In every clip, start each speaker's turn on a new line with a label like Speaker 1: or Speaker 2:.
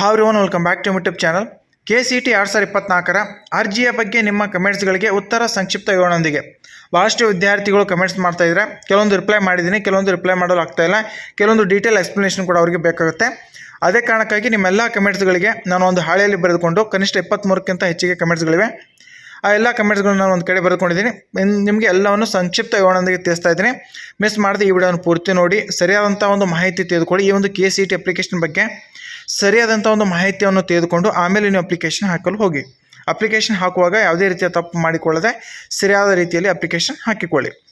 Speaker 1: Have one welcome back to YouTube channel K C T ಎರಡು ಸಾವಿರದ ಇಪ್ಪತ್ನಾಲ್ಕರ ಅರ್ಜಿಯ ಬಗ್ಗೆ ನಿಮ್ಮ ಕಮೆಂಟ್ಸ್ಗಳಿಗೆ ಉತ್ತರ ಸಂಕ್ಷಿಪ್ತ ವಿವರಣೆಯೊಂದಿಗೆ ಭಾಳಷ್ಟು ವಿದ್ಯಾರ್ಥಿಗಳು ಕಮೆಂಟ್ಸ್ ಮಾಡ್ತಾ ಇದ್ದಾರೆ ಕೆಲವೊಂದು ರಿಪ್ಲೈ ಮಾಡಿದ್ದೀನಿ, ಕೆಲವೊಂದು ರಿಪ್ಲೈ ಮಾಡಲು ಆಗ್ತಾಯಿಲ್ಲ ಕೆಲವೊಂದು ಡೀಟೇಲ್ ಎಕ್ಸ್ಪ್ಲನೇಷನ್ ಕೂಡ ಅವರಿಗೆ ಬೇಕಾಗುತ್ತೆ. ಅದೇ ಕಾರಣಕ್ಕಾಗಿ ನಿಮ್ಮೆಲ್ಲ ಕಮೆಂಟ್ಸ್ಗಳಿಗೆ ನಾನು ಒಂದು ಹಾಳೆಯಲ್ಲಿ ಬರೆದುಕೊಂಡು ಕನಿಷ್ಠ ಇಪ್ಪತ್ತ್ಮೂರಕ್ಕಿಂತ ಹೆಚ್ಚಿಗೆ ಕಮೆಂಟ್ಸ್ಗಳಿವೆ ಆ ಎಲ್ಲ ಕಮೆಂಟ್ಸ್ಗಳನ್ನ ನಾನು ಒಂದು ಕಡೆ ಬರೆದುಕೊಂಡಿದ್ದೀನಿ. ನಿಮಗೆ ಎಲ್ಲವನ್ನು ಸಂಕ್ಷಿಪ್ತ ವಿವರಣೆಯೊಂದಿಗೆ ತಿಳಿಸ್ತಾ ಇದ್ದೀನಿ. ಮಿಸ್ ಮಾಡದೆ ಈ ವಿಡಿಯೋನ ಪೂರ್ತಿ ನೋಡಿ ಸರಿಯಾದಂಥ ಒಂದು ಮಾಹಿತಿ ತೆಗೆದುಕೊಳ್ಳಿ ಈ ಒಂದು ಕೆ ಸಿ ಟಿ ಅಪ್ಲಿಕೇಶನ್ ಬಗ್ಗೆ. ಸರಿಯಾದಂಥ ಒಂದು ಮಾಹಿತಿಯನ್ನು ತೆಗೆದುಕೊಂಡು ಆಮೇಲೆ ನೀವು ಅಪ್ಲಿಕೇಶನ್ ಹಾಕಲು ಹೋಗಿ. ಅಪ್ಲಿಕೇಶನ್ ಹಾಕುವಾಗ ಯಾವುದೇ ರೀತಿಯ ತಪ್ಪು ಮಾಡಿಕೊಳ್ಳದೆ ಸರಿಯಾದ ರೀತಿಯಲ್ಲಿ ಅಪ್ಲಿಕೇಶನ್ ಹಾಕಿಕೊಳ್ಳಿ.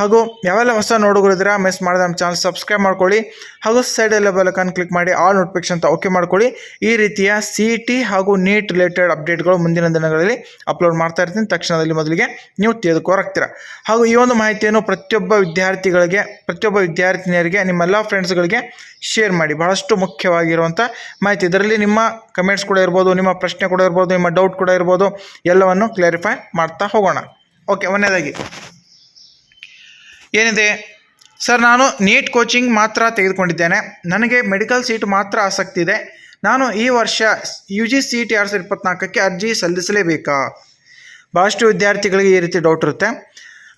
Speaker 1: ಹಾಗೂ ಯಾವೆಲ್ಲ ಹೊಸ ನೋಡುಗರಿದ್ದೀರಾ ಮಿಸ್ ಮಾಡಿದ ನಮ್ಮ ಚಾನಲ್ ಸಬ್ಸ್ಕ್ರೈಬ್ ಮಾಡ್ಕೊಳ್ಳಿ. ಹಾಗೂ ಸೈಡ್ ಸೈಡಲ್ಲಿ ಬೆಲಕನ್ ಕ್ಲಿಕ್ ಮಾಡಿ ಆಲ್ ನೋಟಿಫಿಕೇಶನ್ ಅಂತ ಓಕೆ ಮಾಡ್ಕೊಳ್ಳಿ. ಈ ರೀತಿಯ ಸಿ ಟಿ ಹಾಗೂ ನೀಟ್ ರಿಲೇಟೆಡ್ ಅಪ್ಡೇಟ್ಗಳು ಮುಂದಿನ ದಿನಗಳಲ್ಲಿ ಅಪ್ಲೋಡ್ ಮಾಡ್ತಾ ಇರ್ತೀನಿ. ತಕ್ಷಣದಲ್ಲಿ ಮೊದಲಿಗೆ ನೀವು ತಿಳಿದುಕೊರಾಗ್ತೀರಾ ಹಾಗೂ ಈ ಒಂದು ಮಾಹಿತಿಯನ್ನು ಪ್ರತಿಯೊಬ್ಬ ವಿದ್ಯಾರ್ಥಿಗಳಿಗೆ, ಪ್ರತಿಯೊಬ್ಬ ವಿದ್ಯಾರ್ಥಿನಿಯರಿಗೆ, ನಿಮ್ಮೆಲ್ಲ ಫ್ರೆಂಡ್ಸ್ಗಳಿಗೆ ಶೇರ್ ಮಾಡಿ. ಬಹಳಷ್ಟು ಮುಖ್ಯವಾಗಿರುವಂಥ ಮಾಹಿತಿ. ಇದರಲ್ಲಿ ನಿಮ್ಮ ಕಮೆಂಟ್ಸ್ ಕೂಡ ಇರ್ಬೋದು, ನಿಮ್ಮ ಪ್ರಶ್ನೆ ಕೂಡ ಇರ್ಬೋದು, ನಿಮ್ಮ ಡೌಟ್ ಕೂಡ ಇರ್ಬೋದು, ಎಲ್ಲವನ್ನು ಕ್ಲಾರಿಫೈ ಮಾಡ್ತಾ ಹೋಗೋಣ. ಓಕೆ ಒಂದನೇದಾಗಿ. ಏನಿದೆ? ಸರ್, ನಾನು ನೀಟ್ ಕೋಚಿಂಗ್ ಮಾತ್ರ ತೆಗೆದುಕೊಂಡಿದ್ದೇನೆ. ನನಗೆ ಮೆಡಿಕಲ್ ಸೀಟ್ ಮಾತ್ರ ಆಸಕ್ತಿ ಇದೆ. ನಾನು ಈ ವರ್ಷ ಯು ಜಿ ಸಿ ಟಿ ಎರಡು ಸಾವಿರದ ಇಪ್ಪತ್ನಾಲ್ಕಕ್ಕೆ ಅರ್ಜಿ ಸಲ್ಲಿಸಲೇಬೇಕಾ? ಭಾಳಷ್ಟು ವಿದ್ಯಾರ್ಥಿಗಳಿಗೆ ಈ ರೀತಿ ಡೌಟ್ ಇರುತ್ತೆ.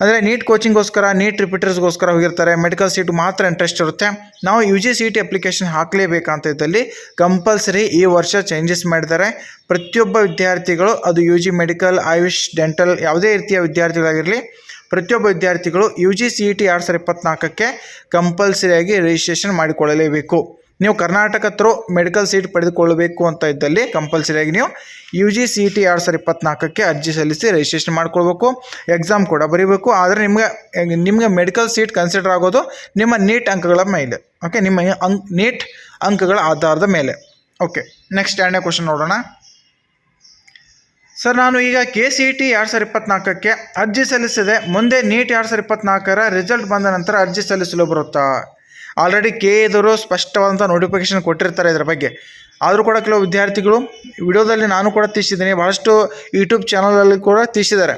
Speaker 1: ಅಂದರೆ ನೀಟ್ ಕೋಚಿಂಗ್ಗೋಸ್ಕರ, ನೀಟ್ ರಿಪೀಟರ್ಸ್ಗೋಸ್ಕರ ಹೋಗಿರ್ತಾರೆ. ಮೆಡಿಕಲ್ ಸೀಟು ಮಾತ್ರ ಇಂಟ್ರೆಸ್ಟ್ ಇರುತ್ತೆ. ನಾವು U G C T application ಹಾಕಲೇಬೇಕಂತ ಇದ್ದಲ್ಲಿ ಕಂಪಲ್ಸರಿ ಈ ವರ್ಷ ಚೇಂಜಸ್ ಮಾಡಿದ್ದಾರೆ. ಪ್ರತಿಯೊಬ್ಬ ವಿದ್ಯಾರ್ಥಿಗಳು, ಅದು U G medical, Ayush dental ಯಾವುದೇ ರೀತಿಯ ವಿದ್ಯಾರ್ಥಿಗಳಾಗಿರಲಿ ಪ್ರತಿಯೊಬ್ಬ ವಿದ್ಯಾರ್ಥಿಗಳು U G C E T ಎರಡು ಸಾವಿರದ ಇಪ್ಪತ್ನಾಲ್ಕಕ್ಕೆ ಕಂಪಲ್ಸರಿಯಾಗಿ ರಿಜಿಸ್ಟ್ರೇಷನ್ ಮಾಡಿಕೊಳ್ಳಲೇಬೇಕು. ನೀವು ಕರ್ನಾಟಕ ಥ್ರೂ ಮೆಡಿಕಲ್ ಸೀಟ್ ಪಡೆದುಕೊಳ್ಳಬೇಕು ಅಂತ ಇದ್ದಲ್ಲಿ ಕಂಪಲ್ಸರಿಯಾಗಿ ನೀವು U G C E T ಎರಡು ಸಾವಿರದ ಇಪ್ಪತ್ನಾಲ್ಕಕ್ಕೆ ಅರ್ಜಿ ಸಲ್ಲಿಸಿ ರಿಜಿಸ್ಟ್ರೇಷನ್ ಮಾಡ್ಕೊಳ್ಬೇಕು. ಎಕ್ಸಾಮ್ ಕೂಡ ಬರೀಬೇಕು. ಆದರೆ ನಿಮಗೆ ನಿಮಗೆ ಮೆಡಿಕಲ್ ಸೀಟ್ ಕನ್ಸಿಡರ್ ಆಗೋದು ನಿಮ್ಮ ನೀಟ್ ಅಂಕಗಳ ಮೇಲೆ. ಓಕೆ ನಿಮ್ಮ ಅಂಕ್ ನೀಟ್ ಅಂಕಗಳ ಆಧಾರದ ಮೇಲೆ. ಓಕೆ ನೆಕ್ಸ್ಟ್ ಎರಡನೇ ಕ್ವಶನ್ ನೋಡೋಣ. ಸರ್, ನಾನು ಈಗ ಕೆ ಸಿ ಇ ಟಿ ಎರಡು ಸಾವಿರ ಇಪ್ಪತ್ನಾಲ್ಕಕ್ಕೆ ಅರ್ಜಿ ಸಲ್ಲಿಸಿದೆ. ಮುಂದೆ ನೀಟ್ ಎರಡು ಸಾವಿರ ಇಪ್ಪತ್ನಾಲ್ಕರ ರಿಸಲ್ಟ್ ಬಂದ ನಂತರ ಅರ್ಜಿ ಸಲ್ಲಿಸಲು ಬರುತ್ತಾ? ಆಲ್ರೆಡಿ ಕೆ ಎದುರು ಸ್ಪಷ್ಟವಾದಂಥ ನೋಟಿಫಿಕೇಶನ್ ಕೊಟ್ಟಿರ್ತಾರೆ ಇದರ ಬಗ್ಗೆ. ಆದರೂ ಕೂಡ ಕೆಲವು ವಿದ್ಯಾರ್ಥಿಗಳು ವಿಡಿಯೋದಲ್ಲಿ ನಾನು ಕೂಡ ತಿಳಿಸಿದ್ದೀನಿ ಭಾಳಷ್ಟು ಯೂಟ್ಯೂಬ್ ಚಾನಲಲ್ಲಿ ಕೂಡ ತಿಳಿಸಿದ್ದಾರೆ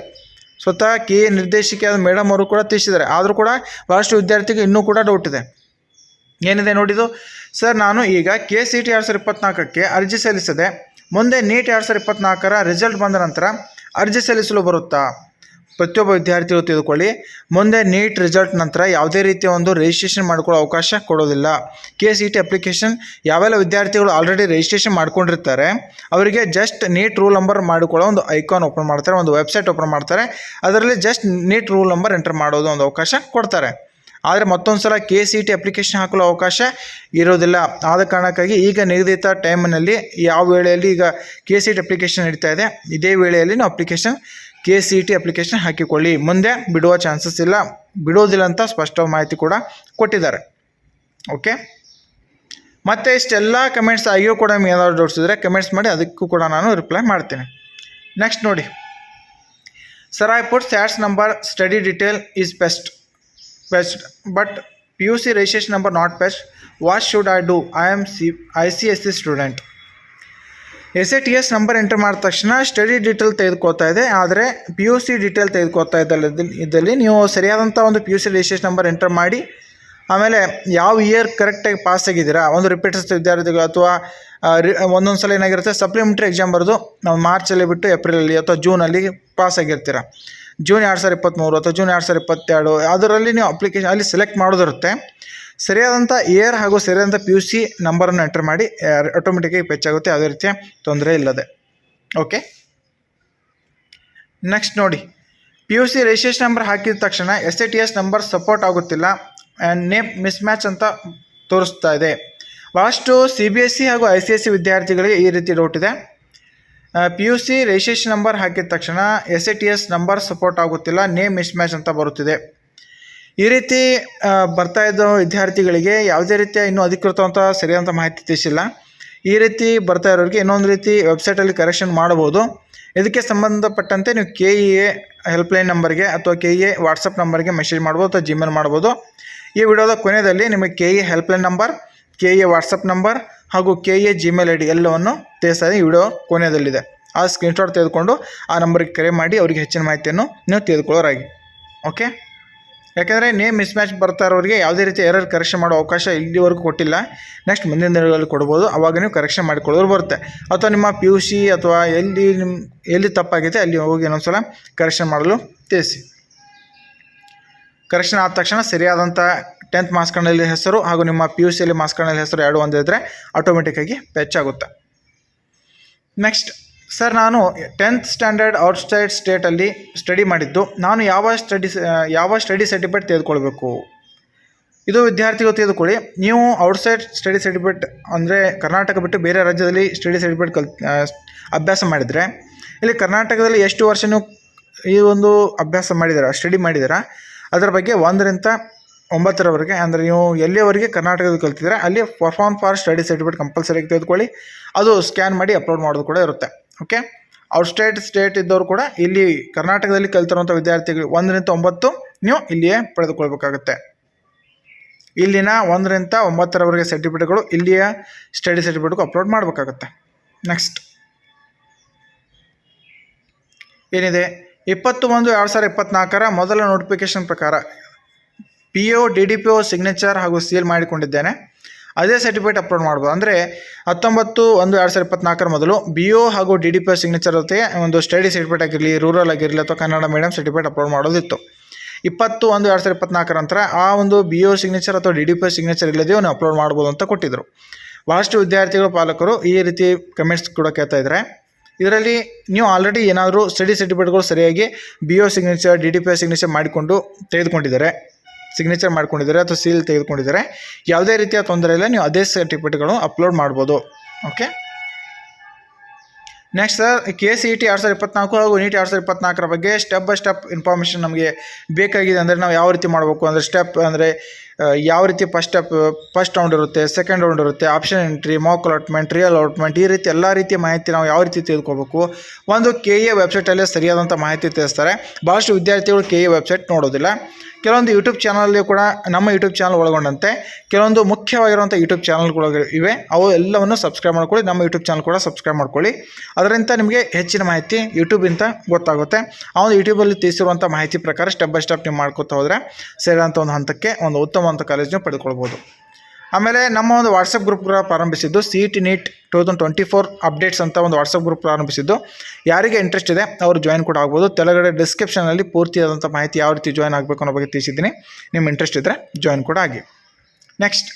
Speaker 1: ಸ್ವತಃ ಕೆ ಎ ನಿರ್ದೇಶಕಿಯಾದ ಮೇಡಮ್ ಅವರು ಕೂಡ ತಿಳಿಸಿದ್ದಾರೆ ಆದರೂ ಕೂಡ ಭಾಳಷ್ಟು ವಿದ್ಯಾರ್ಥಿಗೆ ಇನ್ನೂ ಕೂಡ ಡೌಟ್ ಇದೆ. ಏನಿದೆ ನೋಡಿದು ಸರ್, ನಾನು ಈಗ ಕೆ ಸಿ ಟಿ ಎರಡು ಸಾವಿರದ ಇಪ್ಪತ್ನಾಲ್ಕಕ್ಕೆ ಅರ್ಜಿ ಸಲ್ಲಿಸಿದೆ. ಮುಂದೆ ನೀಟ್ ಎರಡು ಸಾವಿರದ ಇಪ್ಪತ್ನಾಲ್ಕರ ರಿಸಲ್ಟ್ ಬಂದ ನಂತರ ಅರ್ಜಿ ಸಲ್ಲಿಸಲು ಬರುತ್ತಾ? ಪ್ರತಿಯೊಬ್ಬ ವಿದ್ಯಾರ್ಥಿಗಳು ತಿಳ್ಕೊಳ್ಳಿ ಮುಂದೆ ನೀಟ್ ರಿಸಲ್ಟ್ ನಂತರ ಯಾವುದೇ ರೀತಿಯ ಒಂದು ರಿಜಿಸ್ಟ್ರೇಷನ್ ಮಾಡಿಕೊಳ್ಳೋ ಅವಕಾಶ ಕೊಡೋದಿಲ್ಲ. ಕೆ ಸಿ ಟಿ ಅಪ್ಲಿಕೇಶನ್ ಯಾವೆಲ್ಲ ವಿದ್ಯಾರ್ಥಿಗಳು ಆಲ್ರೆಡಿ ರಿಜಿಸ್ಟ್ರೇಷನ್ ಮಾಡ್ಕೊಂಡಿರ್ತಾರೆ, ಅವರಿಗೆ ಜಸ್ಟ್ ನೀಟ್ ರೂಲ್ ನಂಬರ್ ಮಾಡಿಕೊಳ್ಳೋ ಒಂದು ಐಕಾನ್ ಓಪನ್ ಮಾಡ್ತಾರೆ, ಒಂದು ವೆಬ್ಸೈಟ್ ಓಪನ್ ಮಾಡ್ತಾರೆ. ಅದರಲ್ಲಿ just NEET roll number enter ಮಾಡೋದು ಒಂದು ಅವಕಾಶ ಕೊಡ್ತಾರೆ. ಆದರೆ ಮತ್ತೊಂದು ಸಲ ಕೆ ಸಿ ಟಿ ಅಪ್ಲಿಕೇಶನ್ ಹಾಕಲು ಅವಕಾಶ ಇರೋದಿಲ್ಲ. ಆದ ಕಾರಣಕ್ಕಾಗಿ ಈಗ ನಿಗದಿತ ಟೈಮ್ನಲ್ಲಿ ಯಾವ ವೇಳೆಯಲ್ಲಿ ಈಗ ಕೆ ಸಿ ಟಿ ಅಪ್ಲಿಕೇಶನ್ ನಡೀತಾ ಇದೆ, ಇದೇ ವೇಳೆಯಲ್ಲಿ ನಾವು application K C T application ಹಾಕಿಕೊಳ್ಳಿ. ಮುಂದೆ ಬಿಡುವ ಚಾನ್ಸಸ್ ಇಲ್ಲ. ಬಿಡೋದಿಲ್ಲ ಅಂತ ಸ್ಪಷ್ಟ ಮಾಹಿತಿ ಕೂಡ ಕೊಟ್ಟಿದ್ದಾರೆ. ಓಕೆ ಮತ್ತು ಇಷ್ಟೆಲ್ಲ ಕಮೆಂಟ್ಸ್ ಆಗಿಯೂ ಕೂಡ ನಿಮ್ಗೆ ಏನಾದರೂ ಇದ್ದರೆ ಕಮೆಂಟ್ಸ್ ಮಾಡಿ ಅದಕ್ಕೂ ಕೂಡ ನಾನು ರಿಪ್ಲೈ ಮಾಡ್ತೀನಿ. ನೆಕ್ಸ್ಟ್ ನೋಡಿ. Sir I put SATS number study detail is best best but PUC registration number not number what should I do? I am I student C I C S A T S number enter ಮಾಡಿದ ತಕ್ಷಣ study detail ತೆಗೆದುಕೊಳ್ತಾ ಇದೆ. ಆದರೆ P U C detail ತೆಗೆದುಕೊಳ್ತಾ ಇದ್ದಲ್ಲ ಇದರಲ್ಲಿ ನೀವು ಸರಿಯಾದಂಥ ಒಂದು P U C registration number enter ಮಾಡಿ. ಆಮೇಲೆ ಯಾವ ಇಯರ್ ಕರೆಕ್ಟಾಗಿ ಪಾಸ್ ಆಗಿದ್ದೀರಾ? ಒಂದು ರಿಪೀಟರ್ಸ್ ವಿದ್ಯಾರ್ಥಿಗಳು ಅಥವಾ ಒಂದೊಂದು ಸಲ ಏನಾಗಿರುತ್ತೆ? ಸಪ್ಲಿಮೆಂಟ್ರಿ ಎಕ್ಸಾಮ್ ಬರೆದು. ನಾವು ಮಾರ್ಚಲ್ಲಿ ಬಿಟ್ಟು ಏಪ್ರಿಲಲ್ಲಿ ಅಥವಾ ಜೂನಲ್ಲಿ ಪಾಸ್ ಆಗಿರ್ತೀರ? ಜೂನ್ ಎರಡು ಸಾವಿರದ ಇಪ್ಪತ್ತ್ಮೂರು ಅಥವಾ ಜೂನ್ ಎರಡು ಸಾವಿರದ ಇಪ್ಪತ್ತೆರಡು, ಅದರಲ್ಲಿ ನೀವು ಅಪ್ಲಿಕೇಶನ್ ಅಲ್ಲಿ ಸೆಲೆಕ್ಟ್ ಮಾಡೋದಿರುತ್ತೆ. ಸರಿಯಾದಂಥ ಇಯರ್ ಹಾಗೂ ಸರಿಯಾದಂಥ ಪಿ ಯು ಸಿ ನಂಬರನ್ನು ಎಂಟರ್ ಮಾಡಿ ಆಟೋಮೆಟಿಕಾಗಿ ಪೆಚ್ಚಾಗುತ್ತೆ ಯಾವುದೇ ರೀತಿಯ ತೊಂದರೆ ಇಲ್ಲದೆ. ಓಕೆ ನೆಕ್ಸ್ಟ್ ನೋಡಿ. P U C registration number ಹಾಕಿದ ತಕ್ಷಣ S A T S number support ಆಗುತ್ತಿಲ್ಲ. ಆ್ಯಂಡ್ ನೇಮ್ ಮಿಸ್ ಮ್ಯಾಚ್ ಅಂತ ತೋರಿಸ್ತಾ ಇದೆ. ಭಾಳಷ್ಟು ಸಿ ಬಿ ಎಸ್ ಸಿ ಹಾಗೂ ಐ ಸಿ ಎಸ್ ಸಿ ವಿದ್ಯಾರ್ಥಿಗಳಿಗೆ ಈ ರೀತಿ ಡೌಟ್ ಇದೆ. P U C registration number ಹಾಕಿದ ತಕ್ಷಣ S A T S number support ಆಗುತ್ತಿಲ್ಲ ನೇಮ್ ಮಿಸ್ ಮ್ಯಾಚ್ ಅಂತ ಬರುತ್ತಿದೆ. ಈ ರೀತಿ ಬರ್ತಾ ಇದ್ದ ವಿದ್ಯಾರ್ಥಿಗಳಿಗೆ ಯಾವುದೇ ರೀತಿಯ ಇನ್ನೂ ಅಧಿಕೃತವಂತ ಸರಿಯಾದಂಥ ಮಾಹಿತಿ ತಿಳಿಸಿಲ್ಲ. ಈ ರೀತಿ ಬರ್ತಾ ಇರೋರಿಗೆ ಇನ್ನೊಂದು ರೀತಿ ವೆಬ್ಸೈಟಲ್ಲಿ ಕರೆಕ್ಷನ್ ಮಾಡ್ಬೋದು ಇದಕ್ಕೆ ಸಂಬಂಧಪಟ್ಟಂತೆ ನೀವು ಕೆ ಇ ಎ ಹೆಲ್ಪ್ಲೈನ್ ನಂಬರ್ಗೆ ಅಥವಾ ಕೆ ಇ ಎ ವಾಟ್ಸಪ್ ನಂಬರ್ಗೆ ಮೆಸೇಜ್ ಮಾಡ್ಬೋದು ಅಥವಾ ಜಿಮೇಲ್ ಮಾಡ್ಬೋದು ಈ ವಿಡಿಯೋದ ಕೊನೆಯಲ್ಲಿ ನಿಮಗೆ K E helpline number K E WhatsApp number ಹಾಗೂ K A Gmail I D ಎಲ್ಲವನ್ನು ತಿಳಿಸ್ತಾ ಈ ವಿಡಿಯೋ ಕೊನೆಯದಲ್ಲಿದೆ. ಆ ಸ್ಕ್ರೀನ್ಶಾಟ್ ತೆಗೆದುಕೊಂಡು ಆ ನಂಬರ್ಗೆ ಕರೆ ಮಾಡಿ ಅವರಿಗೆ ಹೆಚ್ಚಿನ ಮಾಹಿತಿಯನ್ನು ನೀವು ತೆಗೆದುಕೊಳ್ಳೋರಾಗಿ ಓಕೆ ಯಾಕೆಂದರೆ ನೇಮ್ ಮಿಸ್ ಮ್ಯಾಚ್ ಬರ್ತಾ ಇರೋರಿಗೆ ಯಾವುದೇ ರೀತಿ ಎರರ್ ಕರೆಕ್ಷನ್ ಮಾಡೋ ಅವಕಾಶ ಇಲ್ಲಿವರೆಗೂ ಕೊಟ್ಟಿಲ್ಲ. ನೆಕ್ಸ್ಟ್ ಮುಂದಿನ ದಿನಗಳಲ್ಲಿ ಕೊಡ್ಬೋದು. ಆವಾಗ ನೀವು ಕರೆಕ್ಷನ್ ಮಾಡಿಕೊಳ್ಳೋರು ಬರುತ್ತೆ. ಅಥವಾ ನಿಮ್ಮ ಪಿ ಯು ಸಿ ಅಥವಾ ಎಲ್ಲಿ ನಿಮ್ಮ ಎಲ್ಲಿ ತಪ್ಪಾಗಿದೆ ಅಲ್ಲಿ ಹೋಗಿ ಇನ್ನೊಂದ್ಸಲ ಕರೆಕ್ಷನ್ ಮಾಡಲು ತಿಳಿಸಿ. ಕರೆಕ್ಷನ್ ಆದ ತಕ್ಷಣ ಸರಿಯಾದಂಥ ಟೆಂತ್ ಮಾರ್ಕ್ಸ್ ಹೆಸರು ಹಾಗೂ ನಿಮ್ಮ ಪಿ ಯು ಸಿಯಲ್ಲಿ ಮಾರ್ಕ್ಸ್ ಹೆಸರು ಎರಡು ಇದ್ದರೆ ಆಟೋಮೆಟಿಕ್ಕಾಗಿ ಆಗುತ್ತೆ. ನೆಕ್ಸ್ಟ್ ಸರ್ ನಾನು ಟೆಂತ್ ಸ್ಟ್ಯಾಂಡರ್ಡ್ ಔಟ್ಸೈಡ್ ಸ್ಟೇಟಲ್ಲಿ ಸ್ಟಡಿ ಮಾಡಿದ್ದು. ನಾನು ಯಾವ ಸ್ಟಡಿ ಯಾವ ಸ್ಟಡಿ ಸರ್ಟಿಫಿಕೇಟ್ ತೆಗೆದುಕೊಳ್ಬೇಕು? ಇದು ವಿದ್ಯಾರ್ಥಿಗಳು ತೆಗೆದುಕೊಳ್ಳಿ. ನೀವು ಔಟ್ಸೈಡ್ ಸ್ಟಡಿ ಸರ್ಟಿಫಿಕೇಟ್ ಅಂದರೆ ಕರ್ನಾಟಕ ಬಿಟ್ಟು ಬೇರೆ ರಾಜ್ಯದಲ್ಲಿ ಸ್ಟಡಿ ಸರ್ಟಿಫಿಕೇಟ್ ಕಲ್ ಅಭ್ಯಾಸ ಮಾಡಿದರೆ, ಇಲ್ಲಿ ಕರ್ನಾಟಕದಲ್ಲಿ ಎಷ್ಟು ವರ್ಷ ಈ ಒಂದು ಅಭ್ಯಾಸ ಮಾಡಿದ್ದೀರಾ ಸ್ಟಡಿ ಮಾಡಿದ್ದೀರಾ ಅದರ ಬಗ್ಗೆ ಒಂದರಿಂದ ಒಂಬತ್ತರವರೆಗೆ, ಅಂದರೆ ನೀವು ಎಲ್ಲಿಯವರೆಗೆ ಕರ್ನಾಟಕದಲ್ಲಿ ಕಲ್ತಿದ್ರೆ ಅಲ್ಲಿ perform for study certificate compulsory ತೆಗೆದುಕೊಳ್ಳಿ. ಅದು ಸ್ಕ್ಯಾನ್ ಮಾಡಿ ಅಪ್ಲೋಡ್ ಮಾಡೋದು ಕೂಡ ಇರುತ್ತೆ. ಓಕೆ ಅವ್ರ ಸ್ಟೇಟ್ ಸ್ಟೇಟ್ ಇದ್ದವರು ಕೂಡ ಇಲ್ಲಿ ಕರ್ನಾಟಕದಲ್ಲಿ ಕಲ್ತಿರುವಂಥ ವಿದ್ಯಾರ್ಥಿಗಳು ಒಂದರಿಂದ ಒಂಬತ್ತು ನೀವು ಇಲ್ಲಿಯೇ ಪಡೆದುಕೊಳ್ಬೇಕಾಗುತ್ತೆ. ಇಲ್ಲಿನ ಒಂದರಿಂದ ಒಂಬತ್ತರವರೆಗೆ ಸರ್ಟಿಫಿಕೇಟ್ಗಳು ಇಲ್ಲಿಯ ಸ್ಟಡಿ ಸರ್ಟಿಫಿಕೇಟ್ಗೂ ಅಪ್ಲೋಡ್ ಮಾಡಬೇಕಾಗುತ್ತೆ. ನೆಕ್ಸ್ಟ್ ಏನಿದೆ? ಇಪ್ಪತ್ತು ಒಂದು ಎರಡು ಸಾವಿರದ ಇಪ್ಪತ್ತ್ನಾಲ್ಕರ ಮೊದಲ ನೋಟಿಫಿಕೇಶನ್ ಪ್ರಕಾರ P O D D P O signature ಹಾಗೂ ಸೀಲ್ ಮಾಡಿಕೊಂಡಿದ್ದೇನೆ. ಅದೇ ಸರ್ಟಿಫಿಕೇಟ್ ಅಪ್ಲೋಡ್ ಮಾಡ್ಬೋದು. ಅಂದರೆ ಹತ್ತೊಂಬತ್ತು ಒಂದು ಎರಡು ಸಾವಿರದ ಇಪ್ಪತ್ನಾಲ್ಕರ ಮೊದಲು ಬಿ ಒ ಹಾಗೂ D D P O signature ಜೊತೆಗೆ ಒಂದು ಸ್ಟಡಿ ಸರ್ಟಿಫಿಕೇಟ್ ಆಗಿರಲಿ ರೂರಲ್ ಆಗಿರಲಿ ಅಥವಾ ಕನ್ನಡ ಮೀಡಿಯಂ ಸರ್ಟಿಫಿಕೇಟ್ ಅಪ್ಲೋಡ್ ಮಾಡೋದಿತ್ತು. ಇಪ್ಪತ್ತು ಒಂದು ಎರಡು ಸಾವಿರದ ಇಪ್ಪತ್ನಾಲ್ಕರ ನಂತರ ಆ ಒಂದು ಬಿ ಒ ಸಿಗ್ನೇಚರ್ ಅಥವಾ D D P O signature ಇಲ್ಲದೆಯೂ ನೀವು ಅಪ್ಲೋಡ್ ಮಾಡ್ಬೋದು ಅಂತ ಕೊಟ್ಟಿದ್ದರು ಬಹಳಷ್ಟು ವಿದ್ಯಾರ್ಥಿಗಳು, ಪಾಲಕರು ಈ ರೀತಿ ಕಮೆಂಟ್ಸ್ ಕೂಡ ಕೇಳ್ತಾ ಇದ್ದಾರೆ. ಇದರಲ್ಲಿ ನೀವು ಆಲ್ರೆಡಿ ಏನಾದರೂ ಸ್ಟಡಿ ಸರ್ಟಿಫಿಕೇಟ್ಗಳು ಸರಿಯಾಗಿ B O signature D D P O signature ಮಾಡಿಕೊಂಡು ತೆಗೆದುಕೊಂಡಿದ್ದಾರೆ. ಸಿಗ್ನೇಚರ್ ಮಾಡ್ಕೊಂಡಿದ್ದಾರೆ ಅಥವಾ ಸೀಲ್ ತೆಗೆದುಕೊಂಡಿದ್ದಾರೆ. ಯಾವುದೇ ರೀತಿಯ ತೊಂದರೆ ಇಲ್ಲ, ನೀವು ಅದೇ ಸರ್ಟಿಫಿಕೇಟ್ಗಳು ಅಪ್ಲೋಡ್ ಮಾಡ್ಬೋದು. Okay next sir K C E T ಎರಡು ಸಾವಿರದ ಇಪ್ಪತ್ನಾಲ್ಕು ಹಾಗೂ ನೀಟ್ ಎರಡು ಸಾವಿರದ ಇಪ್ಪತ್ನಾಲ್ಕರ ಬಗ್ಗೆ ಸ್ಟೆಪ್ ಬೈ ಸ್ಟೆಪ್ ಇನ್ಫಾರ್ಮೇಷನ್ ನಮಗೆ ಬೇಕಾಗಿದೆ ಅಂದರೆ ನಾವು ಯಾವ ರೀತಿ ಮಾಡಬೇಕು? ಅಂದರೆ ಸ್ಟೆಪ್ ಅಂದರೆ ಯಾವ ರೀತಿ ಫಸ್ಟ್ ಸ್ಟೆಪ್ ಫಸ್ಟ್ ರೌಂಡ್ ಇರುತ್ತೆ ಸೆಕೆಂಡ್ ರೌಂಡ್ ಇರುತ್ತೆ option entry mock allotment real allotment ಈ ರೀತಿ ಎಲ್ಲ ರೀತಿಯ ಮಾಹಿತಿ ನಾವು ಯಾವ ರೀತಿ ತಿಳ್ಕೊಬೇಕು? ಒಂದು ಕೆ ಎ ವೆಬ್ಸೈಟಲ್ಲೇ ಸರಿಯಾದಂಥ ಮಾಹಿತಿ ತಿಳಿಸ್ತಾರೆ. ಭಾಳಷ್ಟು ವಿದ್ಯಾರ್ಥಿಗಳು ಕೆ ಎ ವೆಬ್ಸೈಟ್ ನೋಡೋದಿಲ್ಲ. ಕೆಲವೊಂದು ಯೂಟ್ಯೂಬ್ ಚಾನಲಲ್ಲಿ ಕೂಡ ನಮ್ಮ ಯೂಟ್ಯೂಬ್ ಚಾನಲ್ ಒಳಗೊಂಡಂತೆ, ಕೆಲವೊಂದು ಮುಖ್ಯವಾಗಿರುವಂಥ ಯೂಟ್ಯೂಬ್ ಚಾನಲ್ಗಳು ಇವೆ. ಅವು ಎಲ್ಲವನ್ನು ಸಬ್ಸ್ಕ್ರೈಬ್ ಮಾಡ್ಕೊಳ್ಳಿ, ನಮ್ಮ ಯೂಟ್ಯೂಬ್ ಚಾನಲ್ ಕೂಡ ಸಬ್ಸ್ಕ್ರೈಬ್ ಮಾಡ್ಕೊಳ್ಳಿ. ಅದರಿಂದ ನಿಮಗೆ ಹೆಚ್ಚಿನ ಮಾಹಿತಿ ಯೂಟ್ಯೂಬಿಂದ ಗೊತ್ತಾಗುತ್ತೆ. ಆ ಒಂದು ಯೂಟ್ಯೂಬಲ್ಲಿ ತಿಳಿಸಿರುವಂಥ ಮಾಹಿತಿ ಪ್ರಕಾರ ಸ್ಟೆಪ್ ಬೈ ಸ್ಟೆಪ್ ನೀವು ಮಾಡ್ಕೊತಾ ಹೋದರೆ ಸೇರಿದಂಥ ಒಂದು ಹಂತಕ್ಕೆ ಒಂದು ಉತ್ತಮವಂತ ಕಾಲೇಜನ್ನು ಪಡೆದುಕೊಳ್ಬೋದು. ಆಮೇಲೆ ನಮ್ಮ ಒಂದು WhatsApp group ಪ್ರಾರಂಭಿಸಿದ್ದು C T NEET two thousand twenty four updates ಅಂತ ಒಂದು ವಾಟ್ಸಪ್ ಗ್ರೂಪ್ ಪ್ರಾರಂಭಿಸಿದ್ದು. ಯಾರಿಗೆ ಇಂಟ್ರೆಸ್ಟ್ ಇದೆ, ಅವರು ಜಾಯ್ನ್ ಕೂಡ ಆಗ್ಬೋದು. ತೆಲಗಡೆ ಡಿಸ್ಕ್ರಿಪ್ಷನಲ್ಲಿ ಪೂರ್ತಿಯಾದಂಥ ಮಾಹಿತಿ ಯಾವ ರೀತಿ ಜಾಯ್ನ್ ಆಗಬೇಕು ಅನ್ನೋ ಬಗ್ಗೆ ತಿಳಿಸಿದ್ದೀನಿ. ನಿಮ್ಮ ಇಂಟ್ರೆಸ್ಟ್ ಇದ್ದರೆ ಜಾಯ್ನ್ ಕೂಡ ಆಗಿ. ನೆಕ್ಸ್ಟ್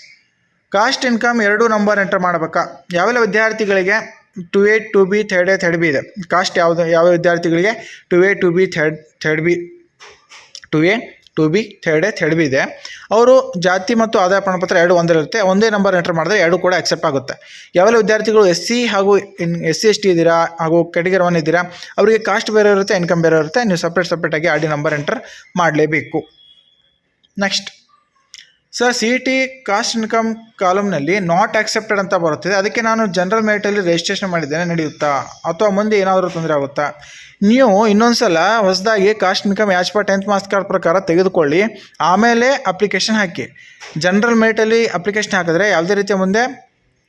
Speaker 1: ಕಾಸ್ಟ್ ಇನ್ಕಮ್ ಎರಡು ನಂಬರ್ ಎಂಟರ್ ಮಾಡಬೇಕಾ? ಯಾವೆಲ್ಲ ವಿದ್ಯಾರ್ಥಿಗಳಿಗೆ two A two B third A third B ಇದೆ? ಕಾಸ್ಟ್ ಯಾವುದು ಯಾವ ವಿದ್ಯಾರ್ಥಿಗಳಿಗೆ two A two B third third B two A two B third A third B ಇದೆ. ಅವರು ಜಾತಿ ಮತ್ತು ಆದಾಯ ಪ್ರಮಾಣಪತ್ರ ಎರಡು ಒಂದಿರುತ್ತೆ ಒಂದೇ ನಂಬರ್ ಎಂಟರ್ ಮಾಡಿದ್ರೆ ಎರಡು ಕೂಡ ಅಕ್ಸೆಪ್ಟ್ ಆಗುತ್ತೆ. ಯಾವೆಲ್ಲ ವಿದ್ಯಾರ್ಥಿಗಳು ಎಸ್ ಸಿ ಹಾಗೂ ಎಸ್ ಸಿ ಎಸ್ ಟಿ ಇದ್ದೀರಾ ಹಾಗೂ ಕೆಟಗರಿ ಒನ್ ಇದ್ದೀರಾ, ಅವರಿಗೆ ಕಾಸ್ಟ್ ಬೇರೆ ಇರುತ್ತೆ ಇನ್ಕಮ್ ಬೇರೆ ಇರುತ್ತೆ. ನೀವು ಸಪ್ರೇಟ್ ಸಪ್ರೇಟಾಗಿ ಆರ್ ಡಿ ನಂಬರ್ ಎಂಟರ್ ಮಾಡಲೇಬೇಕು. Next sir C T caste income ಕಾಲಮ್ನಲ್ಲಿ not accepted ಅಂತ ಬರುತ್ತಿದೆ. ಅದಕ್ಕೆ ನಾನು ಜನರಲ್ ಮೆರಿಟಲ್ಲಿ ರಿಜಿಸ್ಟ್ರೇಷನ್ ಮಾಡಿದ್ದೇನೆ. ನಡೆಯುತ್ತಾ? ಅಥವಾ ಮುಂದೆ ಏನಾದರೂ ತೊಂದರೆ ಆಗುತ್ತಾ? ನೀವು ಇನ್ನೊಂದು ಸಲ ಹೊಸದಾಗಿ caste income as per tenth marks card ಪ್ರಕಾರ ತೆಗೆದುಕೊಳ್ಳಿ. ಆಮೇಲೆ ಅಪ್ಲಿಕೇಶನ್ ಹಾಕಿ. ಜನರಲ್ ಮೆರಿಟಲ್ಲಿ ಅಪ್ಲಿಕೇಶನ್ ಹಾಕಿದ್ರೆ ಯಾವುದೇ ರೀತಿಯ ಮುಂದೆ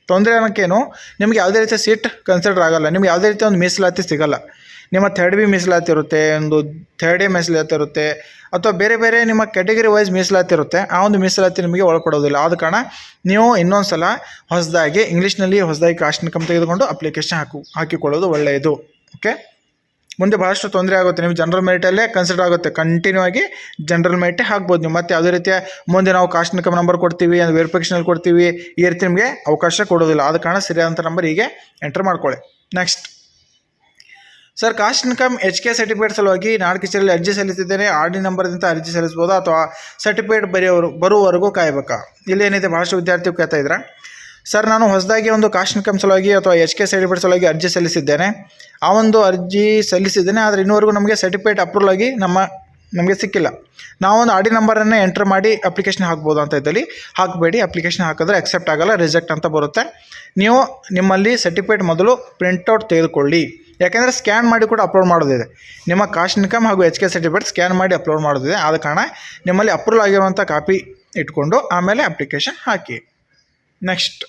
Speaker 1: ತೊಂದರೆ ಅನ್ನೋಕ್ಕೇನು? ನಿಮಗೆ ಯಾವುದೇ ರೀತಿಯ ಸೀಟ್ ಕನ್ಸಿಡರ್ ಆಗಲ್ಲ. ನಿಮ್ಗೆ ಯಾವುದೇ ರೀತಿಯ ಒಂದು ಮೀಸಲಾತಿ ಸಿಗಲ್ಲ. ನಿಮ್ಮ ಥರ್ಡ್ ಬಿ ಮೀಸಲಾತಿರುತ್ತೆ ಒಂದು ಥರ್ಡ್ ಎ ಮೀಸಲಾತಿರುತ್ತೆ ಅಥವಾ ಬೇರೆ ಬೇರೆ ನಿಮ್ಮ ಕ್ಯಾಟಗರಿ ವೈಸ್ ಮೀಸಲಾತಿರುತ್ತೆ ಆ ಒಂದು ಮೀಸಲಾತಿ ನಿಮಗೆ ಒಳಪಡೋದಿಲ್ಲ ಆದ ಕಾರಣ ನೀವು ಇನ್ನೊಂದು ಸಲ ಹೊಸದಾಗಿ ಇಂಗ್ಲೀಷ್ನಲ್ಲಿ ಹೊಸದಾಗಿ ಕಾಸ್ಟ್ ಇನ್ಕಮ್ ತೆಗೆದುಕೊಂಡು ಅಪ್ಲಿಕೇಶನ್ ಹಾಕು, ಹಾಕಿಕೊಳ್ಳೋದು ಒಳ್ಳೆಯದು. ಓಕೆ ಮುಂದೆ ಭಾಳಷ್ಟು ತೊಂದರೆ ಆಗುತ್ತೆ. ನೀವು ಜನರಲ್ ಮೆರಿಟಲ್ಲೇ ಕನ್ಸಿಡರ್ ಆಗುತ್ತೆ. ಕಂಟಿನ್ಯೂ ಆಗಿ ಜನರಲ್ ಮೆರಿಟೇ ಹಾಕ್ಬೋದು ನೀವು. ಮತ್ತೆ ಯಾವುದೇ ರೀತಿಯ ಮುಂದೆ ನಾವು ಕಾಸ್ಟ್ ಇನ್ಕಮ್ ನಂಬರ್ ಕೊಡ್ತೀವಿ, ಅದು ವೆರಿಫಿಕೇಷನಲ್ಲಿ ಕೊಡ್ತೀವಿ, ಈ ರೀತಿ ನಿಮಗೆ ಅವಕಾಶ ಕೊಡೋದಿಲ್ಲ. ಆದ ಕಾರಣ ಸರಿಯಾದಂಥ ನಂಬರ್ ಹೀಗೆ ಎಂಟರ್ ಮಾಡ್ಕೊಳ್ಳಿ. Next sir, caste income H K certificate ಸಲುವಾಗಿ ನಾಡ್ ಕಚೇರಿಯಲ್ಲಿ ಅರ್ಜಿ ಸಲ್ಲಿಸಿದ್ದೇನೆ. ಆರ್ ಡಿ ನಂಬರ್ದಿಂದ ಅರ್ಜಿ ಸಲ್ಲಿಸ್ಬೋದಾ ಅಥವಾ ಸರ್ಟಿಫಿಕೇಟ್ ಬರೆಯೋರು ಬರುವವರೆಗೂ ಕಾಯಬೇಕಾ? ಇಲ್ಲೇನಿದೆ ಭಾಳಷ್ಟು ವಿದ್ಯಾರ್ಥಿಗಳು ಕೇಳ್ತಾ ಇದ್ರ ಸರ್, ನಾನು ಹೊಸದಾಗಿ ಒಂದು ಕಾಸ್ಟ್ ಇನ್ಕಮ್ ಸಲುವಾಗಿ ಅಥವಾ ಎಚ್ ಕೆ ಸರ್ಟಿಫಿಕೇಟ್ ಸಲುವಾಗಿ ಅರ್ಜಿ ಸಲ್ಲಿಸಿದ್ದೇನೆ. ಆ ಒಂದು ಅರ್ಜಿ ಸಲ್ಲಿಸಿದ್ದೇನೆ, ಆದರೆ ಇನ್ನೂವರೆಗೂ ನಮಗೆ ಸರ್ಟಿಫಿಕೇಟ್ ಅಪ್ರೂವಲ್ ಆಗಿ ನಮ್ಮ ನಮಗೆ ಸಿಕ್ಕಿಲ್ಲ. ನಾವೊಂದು ಆರ್ ಡಿ ನಂಬರನ್ನೇ ಎಂಟ್ರ್ ಮಾಡಿ ಅಪ್ಲಿಕೇಶನ್ ಹಾಕ್ಬೋದು ಅಂತ ಇದ್ದಲ್ಲಿ. ಹಾಕಬೇಡಿ, ಅಪ್ಲಿಕೇಶನ್ ಹಾಕಿದ್ರೆ ಅಕ್ಸೆಪ್ಟ್ ಆಗಲ್ಲ, ರಿಜೆಕ್ಟ್ ಅಂತ ಬರುತ್ತೆ. ನೀವು ನಿಮ್ಮಲ್ಲಿ ಸರ್ಟಿಫಿಕೇಟ್ ಮೊದಲು ಪ್ರಿಂಟೌಟ್ ತೆಗೆದುಕೊಳ್ಳಿ. ಯಾಕೆಂದರೆ ಸ್ಕ್ಯಾನ್ ಮಾಡಿ ಕೂಡ ಅಪ್ಲೋಡ್ ಮಾಡೋದಿದೆ. ನಿಮ್ಮ ಕಾಸ್ಟ್ ಇನ್ಕಮ್ ಹಾಗೂ ಎಚ್ ಕೆ ಸರ್ಟಿಫಿಕೇಟ್ ಸ್ಕ್ಯಾನ್ ಮಾಡಿ ಅಪ್ಲೋಡ್ ಮಾಡೋದಿದೆ. ಆದ ಕಾರಣ ನಿಮ್ಮಲ್ಲಿ ಅಪ್ರೂವಲ್ ಆಗಿರುವಂಥ ಕಾಪಿ ಇಟ್ಕೊಂಡು ಆಮೇಲೆ ಅಪ್ಲಿಕೇಶನ್ ಹಾಕಿ. ನೆಕ್ಸ್ಟ್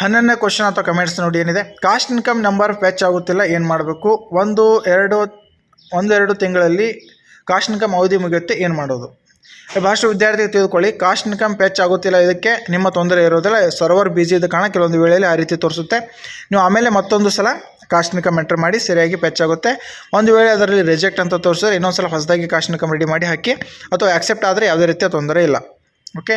Speaker 1: ಹನ್ನೊಂದನೇ ಕ್ವಶನ್ ಅಥವಾ ಕಮೆಂಟ್ಸ್ ನೋಡಿ ಏನಿದೆ? ಕಾಸ್ಟ್ ಇನ್ಕಮ್ ನಂಬರ್ ಫ್ಯಾಚ್ ಆಗುತ್ತಿಲ್ಲ, ಏನು ಮಾಡಬೇಕು? ಒಂದು, ಎರಡು ಒಂದೆರಡು ತಿಂಗಳಲ್ಲಿ ಕಾಸ್ಟ್ ಇನ್ಕಮ್ ಅವಧಿ ಮುಗಿಯುತ್ತೆ, ಏನು ಮಾಡೋದು? ಭಾಷೆ ವಿದ್ಯಾರ್ಥಿ ತಿಳ್ಕೊಳ್ಳಿ ಕಾಸ್ಟ್ ಇನ್ಕಮ್ ಪೆಚ್ ಆಗುತ್ತಿಲ್ಲ, ಇದಕ್ಕೆ ನಿಮ್ಮ ತೊಂದರೆ ಇರೋದಿಲ್ಲ. ಸರ್ವರ್ ಬಿಜಿ ಇದ್ದ ಕಾರಣ ಕೆಲವೊಂದು ವೇಳೆಯಲ್ಲಿ ಆ ರೀತಿ ತೋರಿಸುತ್ತೆ. ನೀವು ಆಮೇಲೆ ಮತ್ತೊಂದು ಸಲ ಕಾಸ್ಟ್ ಇನ್ಕಮ್ ಎಂಟರ್ ಮಾಡಿ ಸರಿಯಾಗಿ ಪೆಚ್ ಆಗುತ್ತೆ. ಒಂದು ವೇಳೆ ಅದರಲ್ಲಿ ರಿಜೆಕ್ಟ್ ಅಂತ ತೋರಿಸಿದ್ರೆ ಇನ್ನೊಂದು ಸಲ ಹೊಸದಾಗಿ ಕಾಸ್ಟ್ ಇನ್ಕಮ್ ರೆಡಿ ಮಾಡಿ ಹಾಕಿ, ಅಥವಾ ಆಕ್ಸೆಪ್ಟ್ ಆದರೆ ಯಾವುದೇ ರೀತಿಯ ತೊಂದರೆ ಇಲ್ಲ. ಓಕೆ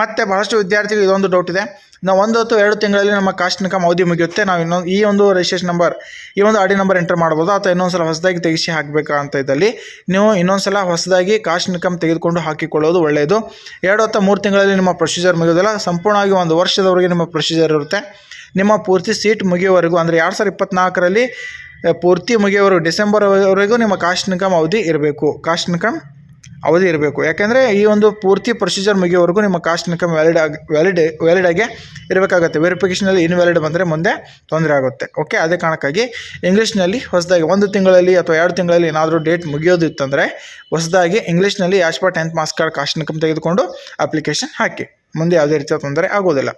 Speaker 1: ಮತ್ತು ಬಹಳಷ್ಟು ವಿದ್ಯಾರ್ಥಿಗಳು ಇದೊಂದು ಡೌಟ್ ಇದೆ. ನಾವು ಒಂದು ಅಥವಾ ಎರಡು ತಿಂಗಳಲ್ಲಿ ನಮ್ಮ ಕಾಸ್ಟ್ ಇನ್ಕಮ್ ಅವಧಿ ಮುಗಿಯುತ್ತೆ. ನಾವು ಇನ್ನೊಂದು ಈ ಒಂದು ರಿಜಿಸ್ಟ್ರೇಷನ್ ನಂಬರ್ ಈ ಒಂದು ಆಡಿ ನಂಬರ್ ಎಂಟರ್ ಮಾಡ್ಬೋದು. ಅಥವಾ ಇನ್ನೊಂದು ಸಲ ಹೊಸದಾಗಿ ತೆಗೆಸಿ ಹಾಕಬೇಕಾ ಅಂತ ಇದ್ದಲ್ಲಿ, ನೀವು ಇನ್ನೊಂದು ಸಲ ಹೊಸದಾಗಿ ಕಾಸ್ಟ್ ಇನ್ಕಮ್ ತೆಗೆದುಕೊಂಡು ಹಾಕಿಕೊಳ್ಳೋದು ಒಳ್ಳೆಯದು. ಎರಡು ಅಥವಾ ಮೂರು ತಿಂಗಳಲ್ಲಿ ನಿಮ್ಮ ಪ್ರೊಸೀಜರ್ ಮುಗಿಯೋದಿಲ್ಲ. ಸಂಪೂರ್ಣವಾಗಿ ಒಂದು ವರ್ಷದವರೆಗೆ ನಿಮ್ಮ ಪ್ರೊಸೀಜರ್ ಇರುತ್ತೆ. ನಿಮ್ಮ ಪೂರ್ತಿ ಸೀಟ್ ಮುಗಿಯುವವರೆಗೂ, ಅಂದರೆ ಎರಡು ಸಾವಿರದ ಇಪ್ಪತ್ತ್ನಾಲ್ಕರಲ್ಲಿ ಪೂರ್ತಿ ಮುಗಿಯೋವರೆಗೂ ಡಿಸೆಂಬರ್ವರೆಗೂ ನಿಮ್ಮ ಕಾಸ್ಟ್ ಇನ್ಕಮ್ ಅವಧಿ ಇರಬೇಕು. ಕಾಸ್ಟ್ ಇನ್ಕಮ್ ಅವಧಿ ಇರಬೇಕು. ಯಾಕೆಂದರೆ ಈ ಒಂದು ಪೂರ್ತಿ ಪ್ರೊಸೀಜರ್ ಮುಗಿಯೋವರೆಗೂ ನಿಮ್ಮ ಕಾಸ್ಟ್ ಇನ್ಕಮ್ ವ್ಯಾಲಿಡ್ ಆಗಿ, ವ್ಯಾಲಿಡ್ ವ್ಯಾಲಿಡ್ ಆಗಿ ಇರಬೇಕಾಗುತ್ತೆ. ವೆರಿಫಿಕೇಷನಲ್ಲಿ ಇನ್ವ್ಯಾಲಿಡ್ ಬಂದರೆ ಮುಂದೆ ತೊಂದರೆ ಆಗುತ್ತೆ. ಓಕೆ ಅದೇ ಕಾರಣಕ್ಕಾಗಿ ಇಂಗ್ಲೀಷ್ನಲ್ಲಿ ಹೊಸದಾಗಿ ಒಂದು ತಿಂಗಳಲ್ಲಿ ಅಥವಾ ಎರಡು ತಿಂಗಳಲ್ಲಿ ಏನಾದರೂ ಡೇಟ್ ಮುಗಿಯೋದಿತ್ತಂದರೆ, ಹೊಸದಾಗಿ ಇಂಗ್ಲೀಷ್ನಲ್ಲಿ ಯಾಶ್ಪಾ tenth marks card caste income ತೆಗೆದುಕೊಂಡು ಅಪ್ಲಿಕೇಶನ್ ಹಾಕಿ. ಮುಂದೆ ಯಾವುದೇ ರೀತಿಯ ತೊಂದರೆ ಆಗೋದಿಲ್ಲ.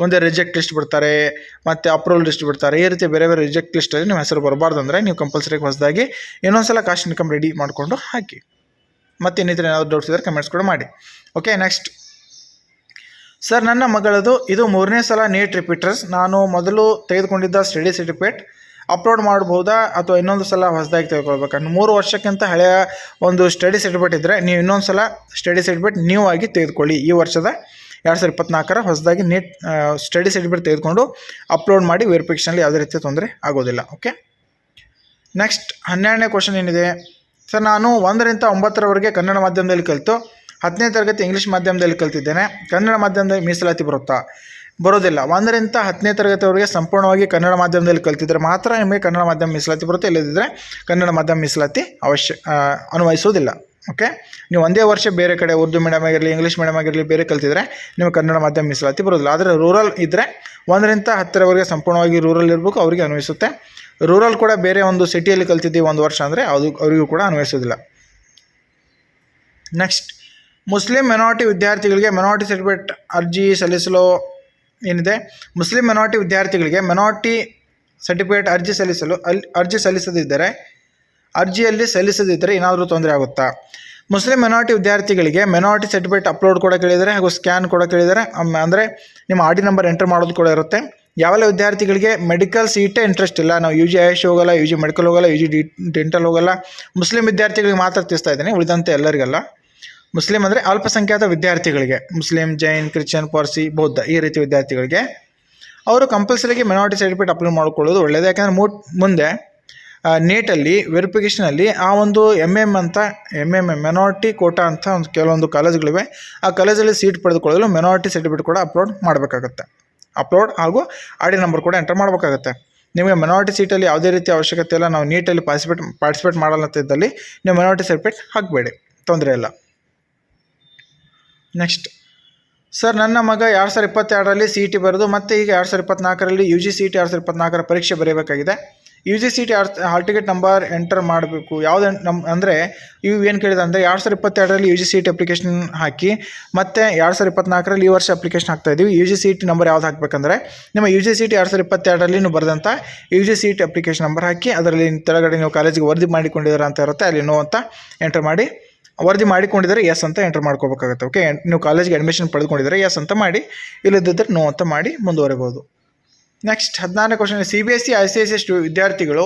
Speaker 1: ಮುಂದೆ ರಿಜೆಕ್ಟ್ ಲಿಸ್ಟ್ ಬಿಡ್ತಾರೆ, ಮತ್ತು ಅಪ್ರೂವಲ್ ಲಿಸ್ಟ್ ಬಿಡ್ತಾರೆ. ಈ ರೀತಿ ಬೇರೆ ಬೇರೆ ರಿಜೆಕ್ಟ್ ಲಿಸ್ಟಲ್ಲಿ ನಿಮ್ಮ ಹೆಸರು ಬರಬಾರ್ದು ಅಂದರೆ ನೀವು ಕಂಪಲ್ಸರಿ ಹೊಸದಾಗಿ ಇನ್ನೊಂದು ಸಲ ಕಾಸ್ಟ್ ಇನ್ಕಮ್ ರೆಡಿ ಮಾಡಿಕೊಂಡು ಹಾಕಿ. ಮತ್ತು ಇನ್ನಿತರ ಏನಾದರೂ ಡೌಟ್ಸ್ ಇದ್ದರೆ ಕಮೆಂಟ್ಸ್ ಕೂಡ ಮಾಡಿ. ಓಕೆ ನೆಕ್ಸ್ಟ್ ಸರ್ ನನ್ನ ಮಗಳದು ಇದು ಮೂರನೇ ಸಲ ನೀಟ್ ರಿಪೀಟರ್ಸ್ ನಾನು ಮೊದಲು ತೆಗೆದುಕೊಂಡಿದ್ದ ಸ್ಟಡಿ ಸರ್ಟಿಫಿಕೇಟ್ ಅಪ್ಲೋಡ್ ಮಾಡ್ಬೋದಾ ಅಥವಾ ಇನ್ನೊಂದು ಸಲ ಹೊಸದಾಗಿ ತೆಗೆದುಕೊಳ್ಬೇಕು? ಮೂರು ವರ್ಷಕ್ಕಿಂತ ಹಳೆಯ ಒಂದು ಸ್ಟಡಿ ಸರ್ಟಿಫಿಕೇಟ್ ಇದ್ದರೆ ನೀವು ಇನ್ನೊಂದು ಸಲ ಸ್ಟಡಿ ಸರ್ಟಿಫಿಕೇಟ್ ನ್ಯೂ ಆಗಿ ತೆಗೆದುಕೊಳ್ಳಿ ಈ ವರ್ಷದ ಎರಡು ಸಾವಿರದ ಇಪ್ಪತ್ತ್ನಾಲ್ಕರ ಹೊಸದಾಗಿ ನೀಟ್ ಸ್ಟಡಿ ಸರ್ಟಿಫಿಕೇಟ್ ತೆಗೆದುಕೊಂಡು ಅಪ್ಲೋಡ್ ಮಾಡಿ ವೆರಿಫಿಕೇಷನಲ್ಲಿ ಯಾವುದೇ ರೀತಿಯ ತೊಂದರೆ ಆಗೋದಿಲ್ಲ ಓಕೆ ನೆಕ್ಸ್ಟ್ ಹನ್ನೆರಡನೇ ಕ್ವಶನ್ ಏನಿದೆ? ಸರ್ ನಾನು ಒಂದರಿಂದ ಒಂಬತ್ತರವರೆಗೆ ಕನ್ನಡ ಮಾಧ್ಯಮದಲ್ಲಿ ಕಲಿತು, ಹತ್ತನೇ ತರಗತಿ ಇಂಗ್ಲೀಷ್ ಮಾಧ್ಯಮದಲ್ಲಿ ಕಲ್ತಿದ್ದೇನೆ. ಕನ್ನಡ ಮಾಧ್ಯಮದಲ್ಲಿ ಮೀಸಲಾತಿ ಬರುತ್ತಾ? ಬರೋದಿಲ್ಲ. ಒಂದರಿಂದ ಹತ್ತನೇ ತರಗತಿವರೆಗೆ ಸಂಪೂರ್ಣವಾಗಿ ಕನ್ನಡ ಮಾಧ್ಯಮದಲ್ಲಿ ಕಲ್ತಿದ್ರೆ ಮಾತ್ರ ನಿಮಗೆ ಕನ್ನಡ ಮಾಧ್ಯಮ ಮೀಸಲಾತಿ ಬರುತ್ತೆ ಇಲ್ಲದಿದ್ದರೆ ಕನ್ನಡ ಮಾಧ್ಯಮ ಮೀಸಲಾತಿ ಅವಶ್ಯ ಅನ್ವಯಿಸುವುದಿಲ್ಲ ಓಕೆ ನೀವು ಒಂದೇ ವರ್ಷ ಬೇರೆ ಕಡೆ ಉರ್ದು ಮೀಡಿಯಮ್ ಆಗಿರಲಿ ಇಂಗ್ಲೀಷ್ ಮೀಡಿಯಮ್ ಆಗಿರಲಿ ಬೇರೆ ಕಲ್ತಿದ್ರೆ ನಿಮಗೆ ಕನ್ನಡ ಮಾಧ್ಯಮ ಮೀಸಲಾತಿ ಬರೋದಿಲ್ಲ. ಆದರೆ ರೂರಲ್ ಇದ್ದರೆ ಒಂದರಿಂದ ಹತ್ತರವರೆಗೆ ಸಂಪೂರ್ಣವಾಗಿ ರೂರಲ್ ಇರಬೇಕು, ಅವರಿಗೆ ಅನ್ವಯಿಸುತ್ತೆ. ರೂರಲ್ ಕೂಡ ಬೇರೆ ಒಂದು ಸಿಟಿಯಲ್ಲಿ ಕಲ್ತಿದ್ದೀವಿ ಒಂದು ವರ್ಷ ಅಂದರೆ ಅದು ಅವರಿಗೂ ಕೂಡ ಅನ್ವಯಿಸೋದಿಲ್ಲ ನೆಕ್ಸ್ಟ್ ಮುಸ್ಲಿಂ ಮೆನಾರಿಟಿ ವಿದ್ಯಾರ್ಥಿಗಳಿಗೆ ಮೆನಾರಿಟಿ ಸರ್ಟಿಫಿಕೇಟ್ ಅರ್ಜಿ ಸಲ್ಲಿಸಲು ಏನಿದೆ? ಮುಸ್ಲಿಂ ಮೆನಾರಿಟಿ ವಿದ್ಯಾರ್ಥಿಗಳಿಗೆ ಮೆನಾರಿಟಿ ಸರ್ಟಿಫಿಕೇಟ್ ಅರ್ಜಿ ಸಲ್ಲಿಸಲು ಅಲ್ಲಿ ಅರ್ಜಿ ಸಲ್ಲಿಸದಿದ್ದರೆ ಅರ್ಜಿಯಲ್ಲಿ ಸಲ್ಲಿಸದಿದ್ದರೆ ಏನಾದರೂ ತೊಂದರೆ ಆಗುತ್ತಾ? ಮುಸ್ಲಿಂ ಮೆನಾರಿಟಿ ವಿದ್ಯಾರ್ಥಿಗಳಿಗೆ ಮೆನಾರಿಟಿ ಸರ್ಟಿಫಿಕೇಟ್ ಅಪ್ಲೋಡ್ ಕೂಡ ಕೇಳಿದರೆ ಹಾಗೂ ಸ್ಕ್ಯಾನ್ ಕೂಡ ಕೇಳಿದರೆ ಅಂದರೆ ನಿಮ್ಮ ಆರ್ ಡಿ ನಂಬರ್ ಎಂಟರ್ ಮಾಡೋದು ಕೂಡ ಇರುತ್ತೆ. ಯಾವೆಲ್ಲ ವಿದ್ಯಾರ್ಥಿಗಳಿಗೆ ಮೆಡಿಕಲ್ ಸೀಟೇ ಇಂಟ್ರೆಸ್ಟ್ ಇಲ್ಲ? ನಾವು ಯು ಜಿ ಆಯುಷ್ ಹೋಗಲ್ಲ ಯು ಜಿ ಮೆಡಿಕಲ್ ಹೋಗಲ್ಲ ಯು ಜಿ ಡಿ ಡೆಂಟಲ್ ಹೋಗಲ್ಲ. ಮುಸ್ಲಿಂ ವಿದ್ಯಾರ್ಥಿಗಳಿಗೆ ಮಾತ್ರ ತಿಳಿಸ್ತಾ ಇದ್ದೀನಿ, ಉಳಿದಂತೆ ಎಲ್ಲರಿಗೆಲ್ಲ. ಮುಸ್ಲಿಂ ಅಂದರೆ ಅಲ್ಪಸಂಖ್ಯಾತ ವಿದ್ಯಾರ್ಥಿಗಳಿಗೆ, ಮುಸ್ಲಿಂ, ಜೈನ್, ಕ್ರಿಶ್ಚಿಯನ್, ಪಾರ್ಸಿ, ಬೌದ್ಧ ಈ ರೀತಿ ವಿದ್ಯಾರ್ಥಿಗಳಿಗೆ. ಅವರು ಕಂಪಲ್ಸರಿಗೆ ಮೆನಾರಿಟಿ ಸರ್ಟಿಫಿಕೇಟ್ ಅಪ್ಲೋಡ್ ಮಾಡ್ಕೊಳ್ಳೋದು ಒಳ್ಳೆಯದು ಯಾಕಂದರೆ ಮೂ ಮುಂದೆ ನೀಟಲ್ಲಿ ವೆರಿಫಿಕೇಷನಲ್ಲಿ ಆ ಒಂದು ಎಂ ಎಂ ಅಂತ ಎಂ ಎಂ ಮೆನಾರಿಟಿ ಕೋಟಾ ಅಂತ ಒಂದು ಕೆಲವೊಂದು ಕಾಲೇಜುಗಳಿವೆ ಆ ಕಾಲೇಜಲ್ಲಿ ಸೀಟ್ ಪಡೆದುಕೊಳ್ಳಲು ಮೆನಾರಿಟಿ ಸರ್ಟಿಫಿಕೇಟ್ ಕೂಡ ಅಪ್ಲೋಡ್ ಮಾಡಬೇಕಾಗುತ್ತೆ. ಅಪ್ಲೋಡ್ ಹಾಗೂ ಆರ್ ಡಿ ನಂಬರ್ ಕೂಡ ಎಂಟರ್ ಮಾಡಬೇಕಾಗುತ್ತೆ. ನಿಮಗೆ ಮೆನಾರಿಟಿ ಸೀಟಲ್ಲಿ ಯಾವುದೇ ರೀತಿ ಅವಶ್ಯಕತೆ ಇಲ್ಲ, ನಾವು ನೀಟಲ್ಲಿ ಪಾರ್ಟಿಸಿಪೇಟ್ ಪಾರ್ಟಿಸಿಪೇಟ್ ಮಾಡಲ್ಲ ಅಂತ ಇದ್ದಲ್ಲಿ ನೀವು ಮೆನಾರಿಟಿ ಸರ್ಟಿಫಿಕೇಟ್ ಹಾಕಬೇಡಿ. ತೊಂದರೆ ಇಲ್ಲ. ನೆಕ್ಸ್ಟ್ ಸರ್ ನನ್ನ ಮಗ ಎರಡು ಸಾವಿರದ ಇಪ್ಪತ್ತೆರಡರಲ್ಲಿ ಸಿ ಇ ಟಿ ಬರೆದು ಮತ್ತೆ ಈಗ ಎರಡು ಸಾವಿರದ ಇಪ್ಪತ್ನಾಲ್ಕರಲ್ಲಿ ಯು ಜಿ ಸಿ ಟಿ ಎರಡು ಸಾವಿರದ ಇಪ್ಪತ್ನಾಲ್ಕರ ಪರೀಕ್ಷೆ ಬರೆಯಬೇಕಾಗಿದೆ U G C T hall ticket number enter ಮಾಡಬೇಕು. ಯಾವ್ದು ನಮ್ಮ ಅಂದರೆ ಇವು ಏನು ಕೇಳಿದೆ ಅಂದರೆ ಎರಡು ಸಾವಿರ ಇಪ್ಪತ್ತೆರಡರಲ್ಲಿ U G C T application ಹಾಕಿ, ಮತ್ತು ಎರಡು ಸಾವಿರ ಇಪ್ಪತ್ನಾಲ್ಕರಲ್ಲಿ ಈ ವರ್ಷ ಅಪ್ಲಿಕೇಶನ್ ಹಾಕ್ತಾ ಇದ್ದೀವಿ U G C T number ಯಾವ್ದು ಹಾಕಬೇಕಂದ್ರೆ ನಿಮ್ಮ ಯು ಜಿ ಸಿ ಟಿ ಎರಡು ಸಾವಿರ ಇಪ್ಪತ್ತೆರಡರಲ್ಲಿ ನೀವು ಬರೆದಂಥ U G C T application number ಹಾಕಿ, ಅದರಲ್ಲಿ ತೆಳಗಡೆ ನೀವು ಕಾಲೇಜಿಗೆ ವರದಿ ಮಾಡಿಕೊಂಡಿದ್ದೀರಾ ಅಂತ ಇರುತ್ತೆ, ಅಲ್ಲಿ ನೋ ಅಂತ ಎಂಟರ್ ಮಾಡಿ, ವರದಿ ಮಾಡಿಕೊಂಡಿದ್ದರೆ ಎಸ್ ಅಂತ ಎಂಟರ್ ಮಾಡ್ಕೋಬೇಕಾಗುತ್ತೆ, ಓಕೆ? ನೀವು ಕಾಲೇಜ್ಗೆ ಅಡ್ಮಿಷನ್ ಪಡೆದುಕೊಂಡಿದ್ದಾರೆ ಎಸ್ ಅಂತ ಮಾಡಿ ಇಲ್ಲದಿದ್ದರೆ ನೋ ಅಂತ ಮಾಡಿ ಮುಂದುವರಿಬೋದು. ನೆಕ್ಸ್ಟ್ ಹದಿನಾರನೇ question C B S C I C I C S ವಿದ್ಯಾರ್ಥಿಗಳು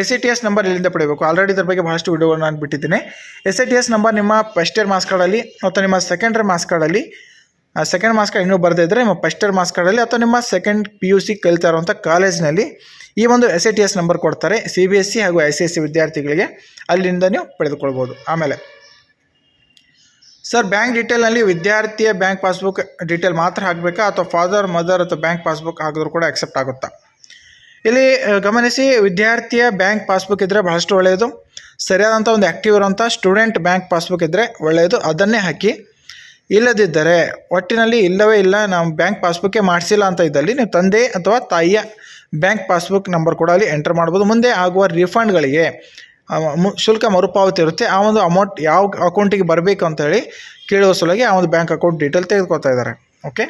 Speaker 1: S C T S number ಎಲ್ಲಿಂದ ಪಡೆಯಬೇಕು? ಆಲ್ರೆಡಿ ಇದ್ರ ಬಗ್ಗೆ ಬಹಳಷ್ಟು ವಿಡಿಯೋಗಳನ್ನ ನಾನು ಬಿಟ್ಟಿದ್ದೀನಿ. S I T S number ನಿಮ್ಮ ಫಸ್ಟ್ ಇಯರ್ ಮಾರ್ಕ್ಸ್ ಕಾರ್ಡಲ್ಲಿ ಅಥವಾ ನಿಮ್ಮ second year marks second marks card ಇನ್ನೂ ಬರ್ದಿದ್ರೆ ನಿಮ್ಮ ಫಸ್ಟ್ ಇಯರ್ ಮಾರ್ಕ್ಸ್ ಕಾರ್ಡಲ್ಲಿ ಅಥವಾ ನಿಮ್ಮ ಸೆಕೆಂಡ್ ಪಿ ಯು ಸಿ ಕಲಿತಾ ಇರುವಂಥ ಕಾಲೇಜಿನಲ್ಲಿ ಈ ಒಂದು S I T S number ಕೊಡ್ತಾರೆ ಸಿ ಬಿ ಎಸ್ ಸಿ ಹಾಗೂ ಐ ಸಿ ಎಸ್ ಸಿ ವಿದ್ಯಾರ್ಥಿಗಳಿಗೆ. ಅಲ್ಲಿಂದ ನೀವು ಪಡೆದುಕೊಳ್ಬೋದು. ಆಮೇಲೆ ಸರ್ ಬ್ಯಾಂಕ್ ಡೀಟೇಲ್ನಲ್ಲಿ ವಿದ್ಯಾರ್ಥಿಯ ಬ್ಯಾಂಕ್ ಪಾಸ್ಬುಕ್ ಡೀಟೇಲ್ ಮಾತ್ರ ಹಾಕಬೇಕಾ? ಅಥವಾ ಫಾದರ್ ಮದರ್ ಅಥವಾ ಬ್ಯಾಂಕ್ ಪಾಸ್ಬುಕ್ ಹಾಕಿದ್ರು ಕೂಡ ಆಕ್ಸೆಪ್ಟ್ ಆಗುತ್ತಾ? ಇಲ್ಲಿ ಗಮನಿಸಿ, ವಿದ್ಯಾರ್ಥಿಯ ಬ್ಯಾಂಕ್ ಪಾಸ್ಬುಕ್ ಇದ್ದರೆ ಬಹಳಷ್ಟು ಒಳ್ಳೆಯದು. ಸರಿಯಾದಂಥ ಒಂದು ಆ್ಯಕ್ಟಿವ್ ಇರುವಂಥ ಸ್ಟೂಡೆಂಟ್ ಬ್ಯಾಂಕ್ ಪಾಸ್ಬುಕ್ ಇದ್ದರೆ ಒಳ್ಳೆಯದು. ಅದನ್ನೇ ಹಾಕಿ. ಇಲ್ಲದಿದ್ದರೆ, ಒಟ್ಟಿನಲ್ಲಿ ಇಲ್ಲವೇ ಇಲ್ಲ, ನಾವು ಬ್ಯಾಂಕ್ ಪಾಸ್ಬುಕ್ಕೇ ಮಾಡಿಸಿಲ್ಲ ಅಂತ ಇದ್ದಲ್ಲಿ ನೀವು ತಂದೆ ಅಥವಾ ತಾಯಿಯ ಬ್ಯಾಂಕ್ ಪಾಸ್ಬುಕ್ ನಂಬರ್ ಕೂಡ ಅಲ್ಲಿ ಎಂಟರ್ ಮಾಡ್ಬೋದು. ಮುಂದೆ ಆಗುವ ರೀಫಂಡ್ಗಳಿಗೆ ಶುಲ್ಕ ಮರುಪಾವತಿ ಇರುತ್ತೆ. ಆ ಒಂದು ಅಮೌಂಟ್ ಯಾವ ಅಕೌಂಟಿಗೆ ಬರಬೇಕು ಅಂತೇಳಿ ಕೇಳುವ ಸಲುವಾಗಿ ಆ ಒಂದು ಬ್ಯಾಂಕ್ ಅಕೌಂಟ್ ಡೀಟೇಲ್ ತೆಗೆದುಕೊಳ್ತಾ ಇದ್ದಾರೆ. ಓಕೆ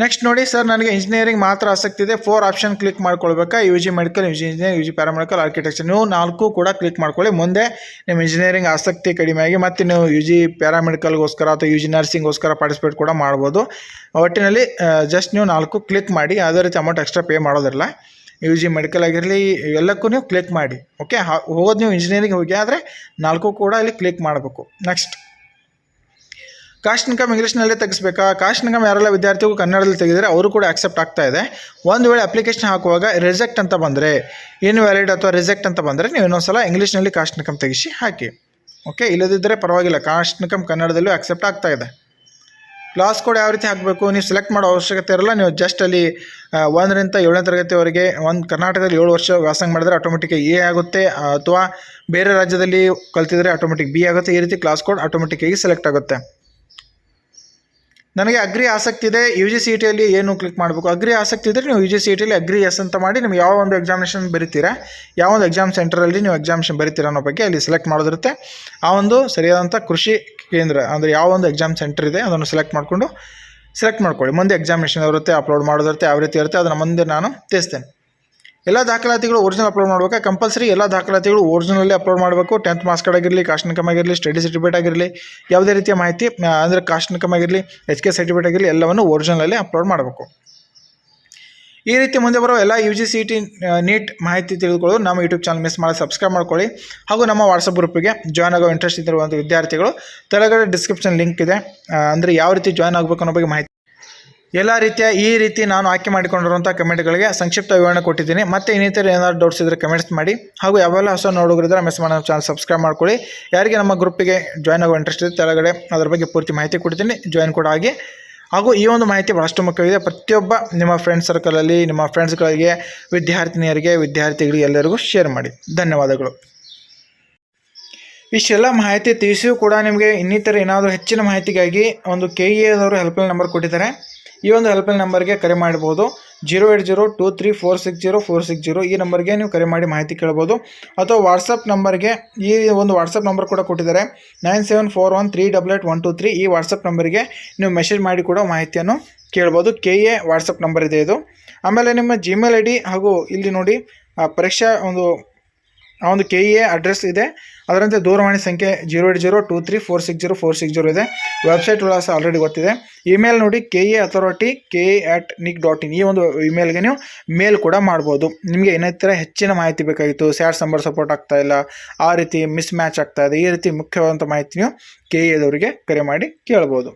Speaker 1: ನೆಕ್ಸ್ಟ್ ನೋಡಿ ಸರ್ ನನಗೆ ಇಂಜಿನಿಯರಿಂಗ್ ಮಾತ್ರ ಆಸಕ್ತಿ ಇದೆ. Four option click ಮಾಡ್ಕೊಳ್ಬೇಕಾ? U G medical U G engineer U G paramedical architecture ನೀವು ನಾಲ್ಕು ಕೂಡ ಕ್ಲಿಕ್ ಮಾಡ್ಕೊಳ್ಳಿ. ಮುಂದೆ ನಿಮ್ಮ ಇಂಜಿನಿಯರಿಂಗ್ ಆಸಕ್ತಿ ಕಡಿಮೆ ಆಗಿ ಮತ್ತೆ ನೀವು ಯು ಜಿ ಪ್ಯಾರಾಮೆಡಿಕಲ್ಗೋಸ್ಕರ ಅಥವಾ ಯು ಜಿ ನರ್ಸಿಂಗ್ಗೋಸ್ಕರ ಪಾರ್ಟಿಸಿಪೇಟ್ ಕೂಡ ಮಾಡ್ಬೋದು. ಒಟ್ಟಿನಲ್ಲಿ ಜಸ್ಟ್ ನೀವು ನಾಲ್ಕು ಕ್ಲಿಕ್ ಮಾಡಿ. ಯಾವುದೇ ರೀತಿ ಅಮೌಂಟ್ ಎಕ್ಸ್ಟ್ರಾ ಪೇ ಮಾಡೋದಿಲ್ಲ. ಯು ಜಿ ಮೆಡಿಕಲ್ ಆಗಿರಲಿ ಎಲ್ಲಕ್ಕೂ ನೀವು ಕ್ಲಿಕ್ ಮಾಡಿ ಓಕೆ ಹೋಗೋದು ನೀವು ಇಂಜಿನಿಯರಿಂಗ್ ಹೋಗಿ, ಆದರೆ ನಾಲ್ಕು ಕೂಡ ಇಲ್ಲಿ ಕ್ಲಿಕ್ ಮಾಡಬೇಕು. ನೆಕ್ಸ್ಟ್ ಕಾಸ್ಟ್ ಇನ್ಕಮ್ ಇಂಗ್ಲೀಷ್ನಲ್ಲೇ ತೆಗಿಸ್ಬೇಕಾ? ಕಾಸ್ಟ್ ಇನ್ಕಮ್ ಯಾರೆಲ್ಲ ವಿದ್ಯಾರ್ಥಿಗಳು ಕನ್ನಡದಲ್ಲಿ ತೆಗೆದರೆ ಅವರು ಕೂಡ ಆಕ್ಸೆಪ್ಟ್ ಆಗ್ತಾ ಇದೆ. ಒಂದು ವೇಳೆ ಅಪ್ಲಿಕೇಶನ್ ಹಾಕುವಾಗ ರಿಜೆಕ್ಟ್ ಅಂತ ಬಂದರೆ ಇನ್ವ್ಯಾಲಿಡ್ ಅಥವಾ ರಿಜೆಕ್ಟ್ ಅಂತ ಬಂದರೆ ನೀವು ಇನ್ನೊಂದ್ಸಲ ಇಂಗ್ಲೀಷ್ನಲ್ಲಿ ಕಾಸ್ಟ್ ಇನ್ಕಮ್ ತೆಗಿಸಿ ಹಾಕಿ ಓಕೆ ಇಲ್ಲದಿದ್ದರೆ ಪರವಾಗಿಲ್ಲ ಕಾಸ್ಟ್ ಇನ್ಕಮ್ ಕನ್ನಡದಲ್ಲೂ ಆಕ್ಸೆಪ್ಟ್ ಆಗ್ತಾ ಇದೆ. ಕ್ಲಾಸ್ ಕೋಡ್ ಯಾವ ರೀತಿ ಹಾಕಬೇಕು? ನೀವು ಸೆಲೆಕ್ಟ್ ಮಾಡೋ ಅವಶ್ಯಕತೆ ಇರಲ್ಲ. ನೀವು ಜಸ್ಟ್ ಅಲ್ಲಿ ಒಂದರಿಂದ ಏಳನೇ ತರಗತಿವರೆಗೆ ಒಂದು ಕರ್ನಾಟಕದಲ್ಲಿ ಏಳು ವರ್ಷ ವ್ಯಾಸಂಗ ಮಾಡಿದರೆ ಆಟೋಮೆಟಿಕ್ ಎ ಆಗುತ್ತೆ. ಅಥವಾ ಬೇರೆ ರಾಜ್ಯದಲ್ಲಿ ಕಲ್ತಿದ್ರೆ ಆಟೋಮೆಟಿಕ್ ಬಿ ಆಗುತ್ತೆ. ಈ ರೀತಿ ಕ್ಲಾಸ್ ಕೋಡ್ ಆಟೋಮೆಟಿಕ್ಕಾಗಿ ಸೆಲೆಕ್ಟ್ ಆಗುತ್ತೆ. ನನಗೆ ಅಗ್ರಿ ಆಸಕ್ತಿ ಇದೆ ಯು ಜಿ ಸಿ ಟಿಯಲ್ಲಿ ಏನು ಕ್ಲಿಕ್ ಮಾಡಬೇಕು? ಅಗ್ರಿ ಆಸಕ್ತಿ ಇದ್ದರೆ ನೀವು ಯು ಜಿ ಸಿ ಟಿಯಲ್ಲಿ ಅಗ್ರಿ ಎಸ್ ಅಂತ ಮಾಡಿ ನಿಮ್ಗೆ ಯಾವ ಒಂದು ಎಕ್ಸಾಮಿನೇಷನ್ ಬರಿತೀರಾ? ಯಾವ ಒಂದು ಎಕ್ಸಾಮ್ ಸೆಂಟರಲ್ಲಿ ನೀವು ಎಕ್ಸಾಮಿನೇಷನ್ ಬರಿತೀರಾ ಅನ್ನೋ ಬಗ್ಗೆ ಅಲ್ಲಿ ಸೆಲೆಕ್ಟ್ ಮಾಡೋದಿರುತ್ತೆ. ಆ ಒಂದು ಸರಿಯಾದಂಥ ಕೃಷಿ ಕೇಂದ್ರ ಅಂದರೆ ಯಾವ ಒಂದು ಎಕ್ಸಾಮ್ ಸೆಂಟರ್ ಇದೆ ಅದನ್ನು ಸೆಲೆಕ್ಟ್ ಮಾಡಿಕೊಂಡು ಸೆಲೆಕ್ಟ್ ಮಾಡ್ಕೊಳ್ಳಿ. ಮುಂದೆ ಎಕ್ಸಾಮಿನೇಷನ್ ಇರುತ್ತೆ ಅಪ್ಲೋಡ್ ಮಾಡೋದಿರುತ್ತೆ, ಯಾವ ರೀತಿ ಇರುತ್ತೆ ಅದನ್ನು ಮುಂದೆ ನಾನು ತಿಳಿಸ್ತೇನೆ. ಎಲ್ಲ ದಾಖಲಾತಿಗಳು ಒರಿಜಿನಲ್ ಅಪ್ಲೋಡ್ ಮಾಡಬೇಕಾ? ಕಂಪಲ್ಸರಿ ಎಲ್ಲ ದಾಖಲಾತಿಗಳು ಒರಿಜಿನಲ್ಲಿ ಅಪ್ಲೋಡ್ ಮಾಡಬೇಕು. ಟೆಂತ್ ಮಾರ್ಕ್ಸ್ ಕಾರ್ಡ್ ಆಗಿರಲಿ ಕಾಸ್ಟ್ ಇನ್ಕಮ್ ಆಗಿರಲಿ ಸ್ಟಡಿ ಸರ್ಟಿಫಿಕೇಟ್ ಆಗಿರಲಿ ಯಾವುದೇ ರೀತಿಯ ಮಾಹಿತಿ ಅಂದರೆ ಕಾಸ್ಟ್ ಇನ್ಕಮ್ ಆಗಿರಲಿ ಎಚ್ ಕೆ ಸರ್ಟಿಫಿಕೇಟ್ ಆಗಿರಲಿ, ಎಲ್ಲವನ್ನು ಒರಿಜಿನಲ್ಲಿ ಅಪ್ಲೋಡ್ ಮಾಡಬೇಕು. ಈ ರೀತಿ ಮುಂದೆ ಬರೋ ಎಲ್ಲ U G C T NEET ಮಾಹಿತಿ ತಿಳಿದುಕೊಳ್ಳಲು ನಮ್ಮ ಯೂಟ್ಯೂಬ್ ಚಾನಲ್ ಮಿಸ್ ಮಾಡಿ ಸಬ್ಸ್ಕ್ರೈಬ್ ಮಾಡ್ಕೊಳ್ಳಿ. ಹಾಗೂ ನಮ್ಮ ವಾಟ್ಸಪ್ ಗ್ರೂಪಿಗೆ ಜಾಯ್ನ್ ಆಗೋ ಇಂಟ್ರೆಸ್ಟ್ ಇದ್ದಿರುವಂಥ ವಿದ್ಯಾರ್ಥಿಗಳು, ತೆಳಗಡೆ ಡಿಸ್ಕ್ರಿಪ್ಷನ್ ಲಿಂಕ್ ಇದೆ. ಅಂದರೆ ಯಾವ ರೀತಿ ಜಾಯ್ನ್ ಆಗಬೇಕು ಅನ್ನೋ ಬಗ್ಗೆ ಮಾಹಿತಿ ಎಲ್ಲ ರೀತಿಯ ಈ ರೀತಿ ನಾನು ಆಯ್ಕೆ ಮಾಡಿಕೊಂಡಿರುವಂಥ ಕಮೆಂಟ್ಗಳಿಗೆ ಸಂಕ್ಷಿಪ್ತ ವಿವರಣೆ ಕೊಟ್ಟಿದ್ದೀನಿ. ಮತ್ತೆ ಇನ್ನಿತರ ಏನಾದರೂ ಡೌಟ್ಸ್ ಇದ್ದರೆ ಕಮೆಂಟ್ಸ್ ಮಾಡಿ. ಹಾಗೂ ಯಾವೆಲ್ಲ ಹೊಸ ನೋಡೋರಿದ್ರೆ ಮೆಸ್ ಮಾಡೋ ಚಾನಲ್ ಸಬ್ಸ್ಕ್ರೈಬ್ ಮಾಡ್ಕೊಳ್ಳಿ. ಯಾರಿಗೆ ನಮ್ಮ ಗ್ರೂಪಿಗೆ ಜಾಯ್ನ್ ಆಗೋ ಇಂಟ್ರೆಸ್ಟ್ ಇದೆ ಕೆಳಗಡೆ ಅದರ ಬಗ್ಗೆ ಪೂರ್ತಿ ಮಾಹಿತಿ ಕೊಡ್ತೀನಿ. ಜಾಯ್ನ್ ಕೂಡ ಆಗಿ. ಹಾಗೂ ಈ ಒಂದು ಮಾಹಿತಿ ಭಾಳಷ್ಟು ಮುಖ್ಯವಿದೆ ಪ್ರತಿಯೊಬ್ಬ ನಿಮ್ಮ ಫ್ರೆಂಡ್ ಸರ್ಕಲಲ್ಲಿ ನಿಮ್ಮ ಫ್ರೆಂಡ್ಸ್ಗಳಿಗೆ ವಿದ್ಯಾರ್ಥಿನಿಯರಿಗೆ, ವಿದ್ಯಾರ್ಥಿಗಳಿಗೆ ಎಲ್ಲರಿಗೂ ಶೇರ್ ಮಾಡಿ. ಧನ್ಯವಾದಗಳು. ಇಷ್ಟೆಲ್ಲ ಮಾಹಿತಿ ತಿಳಿಸಿಯೂ ಕೂಡ ನಿಮಗೆ ಇನ್ನಿತರ ಏನಾದರೂ ಹೆಚ್ಚಿನ ಮಾಹಿತಿಗಾಗಿ ಒಂದು ಕೆ ಎದವರು ಹೆಲ್ಪ್ಲೈನ್ ನಂಬರ್ ಕೊಟ್ಟಿದ್ದಾರೆ. ಈ ಒಂದು ಹೆಲ್ಪ್ಲೈನ್ ನಂಬರ್ಗೆ ಕರೆ ಮಾಡ್ಬೋದು. Zero eight zero two three four six zero four six zero ಈ ನಂಬರ್ಗೆ ನೀವು ಕರೆ ಮಾಡಿ ಮಾಹಿತಿ ಕೇಳ್ಬೋದು. ಅಥವಾ ವಾಟ್ಸಪ್ ನಂಬರ್ಗೆ ಈ ಒಂದು ವಾಟ್ಸಪ್ ನಂಬರ್ ಕೂಡ ಕೊಟ್ಟಿದ್ದಾರೆ. Nine seven four one three double eight one two three ಈ ವಾಟ್ಸಪ್ ನಂಬರ್ಗೆ ನೀವು ಮೆಸೇಜ್ ಮಾಡಿ ಕೂಡ ಮಾಹಿತಿಯನ್ನು ಕೇಳ್ಬೋದು. ಕೆ ಎ ವಾಟ್ಸಪ್ ನಂಬರ್ ಇದೆ ಇದು. ಆಮೇಲೆ ನಿಮ್ಮ ಜಿಮೇಲ್ ಐ ಡಿ ಹಾಗೂ ಇಲ್ಲಿ ನೋಡಿ ಪರೀಕ್ಷಾ ಒಂದು, ಆ ಒಂದು ಕೆ ಇ ಎ ಅಡ್ರೆಸ್ ಇದೆ. ಅದರಂತೆ ದೂರವಾಣಿ ಸಂಖ್ಯೆ zero eight zero two three four six zero four six zero ಇದೆ. ವೆಬ್ಸೈಟ್ ವಿಳಾಸ ಆಲ್ರೆಡಿ ಗೊತ್ತಿದೆ. ಇಮೇಲ್ ನೋಡಿ K A authority K A at nic dot in ಈ ಒಂದು ಇಮೇಲ್ಗೆ ನೀವು ಮೇಲ್ ಕೂಡ ಮಾಡ್ಬೋದು. ನಿಮಗೆ ಇನ್ನಿತರ ಹೆಚ್ಚಿನ ಮಾಹಿತಿ ಬೇಕಾಗಿತ್ತು ಸ್ಯಾಡ್ ಸಂಬರ್ ಸಪೋರ್ಟ್ ಆಗ್ತಾ ಇಲ್ಲ, ಆ ರೀತಿ ಮಿಸ್ ಮ್ಯಾಚ್ ಆಗ್ತಾ ಇದೆ, ಈ ರೀತಿ ಮುಖ್ಯವಾದಂಥ ಮಾಹಿತಿ ನೀವು ಕೆ ಎದವರಿಗೆ ಕರೆ ಮಾಡಿ ಕೇಳ್ಬೋದು.